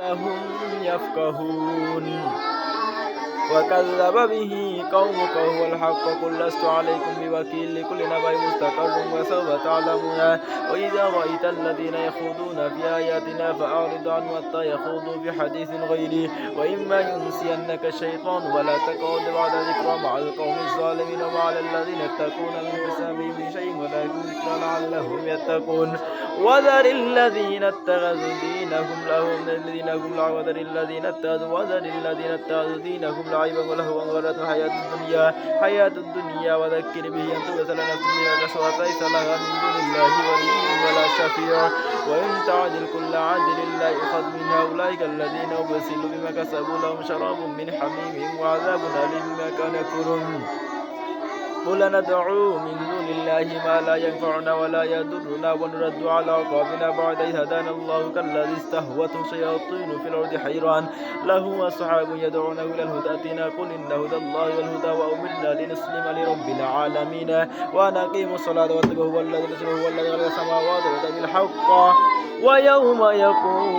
لهم يفقهون. وكذب به قومك وهو الحق. قل لست عليكم بوكيل لكل نبأ مستقر وسوف تعلمون. وإذا رأيت الذين يخوضون في آياتنا فأعرض عنهم حتى يخوضوا في حديث غيره وإما ينسينك الشيطان ولا تقعد بعد ذكرى مع القوم الظالمين وعلى الذين يتقون من حسابهم. لعلهم يتقون. وذر الذين اتخذوا دينهم لهم الذين هم لعب وذر الذين اتخذوا وذر الذين اتخذوا دينهم لعبا ولهوا وغرتهم حياة الدنيا حياة الدنيا. وذكر به أن تبذل نفس بما ليس لها من دون الله ولي ولا شفيع. وإن تعدل كل عدل لا يؤخذ منها. أولئك الذين أبسلوا بما كسبوا لهم شراب من حميم وعذاب أليم بما كانوا يكفرون. قل ندعو من دون الله ما لا ينفعنا ولا يضرنا ونرد على عقابنا بعد إذ هدانا الله كالذي استهوته شياطين في الأرض حيران. له أصحاب يدعونه إلى الهدى أتنا قل إن هدى الله والهدى وأمرنا لنسلم لرب العالمين. وأن أقيموا الصلاة واتقوا هو الذي هو الذي خلق السماوات والأرض بالحق. ويوم يقول